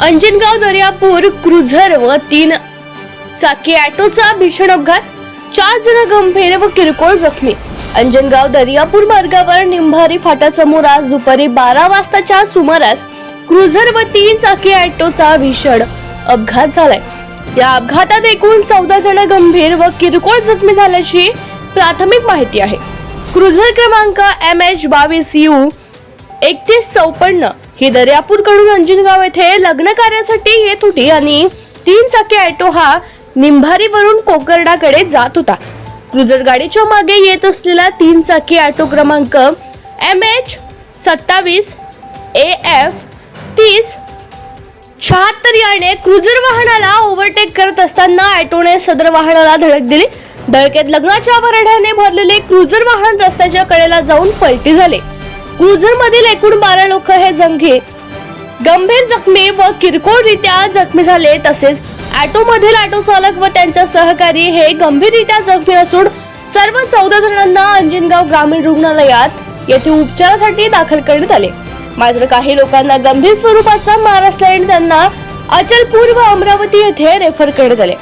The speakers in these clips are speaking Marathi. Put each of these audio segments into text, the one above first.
अंजनगाव दर्यापूर क्रुझर व तीन चाकी ऑटोचा भीषण अपघात. चार जण गंभीर व किरकोळ जखमी. अंजनगाव दर्यापूर मार्गावर निंभारी फाटासमोर आज दुपारी बारा वाजताच्या सुमारास क्रुझर व तीन चाकी ऑटोचा भीषण अपघात झालाय. या अपघातात एकूण चौदा जण गंभीर व किरकोळ जखमी झाल्याची प्राथमिक माहिती आहे. क्रुझर क्रमांक एम एच बावीस यू एकतीस चौपन्न ही दर्यापूरकडून अंजनगाव येथे लग्न कार्यासाठी येत होती आणि तीन चाकी ऑटो हा निंभारीवरून कोकर्डाकडे जात होता. क्रुझर गाडीच्या मागे येत असलेला तीन चाकी ऑटो क्रमांक एम एच सत्तावीस ए एफ तीस शहात्तर याने क्रुझर वाहनाला ओव्हरटेक करत असताना ऑटोने सदर वाहनाला धडक दिली. दळकेत लग्नाच्या वरड्याने भरलेले क्रुझर वाहन रस्त्याच्या कडेला जाऊन पलटी झाले. क्रुझर मधील एकूण बारा लोक हे जंगे गंभीर जखमी व किरकोळरित्या जखमी झाले तसेच ऑटो मधील ऑटो चालक व त्यांच्या सहकारी हे गंभीररित्या जखमी असून सर्व चौदा जणांना अंजनगाव ग्रामीण रुग्णालयात येथे उपचारासाठी दाखल करण्यात आले. मात्र काही लोकांना गंभीर स्वरूपाचा मार असल्याने त्यांना अचलपूर व अमरावती येथे रेफर करण्यात आले.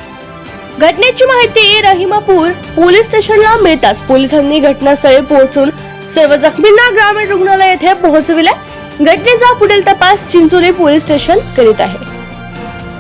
घटनेची माहिती रहिमापूर पोलीस स्टेशनला मिळताच पोलिसांनी घटनास्थळी पोहोचून सर्व जखमींना ग्रामीण रुग्णालय येथे पोहोचविले. घटनेचा पुढील तपास चिंचोली पोलीस स्टेशन करीत आहे.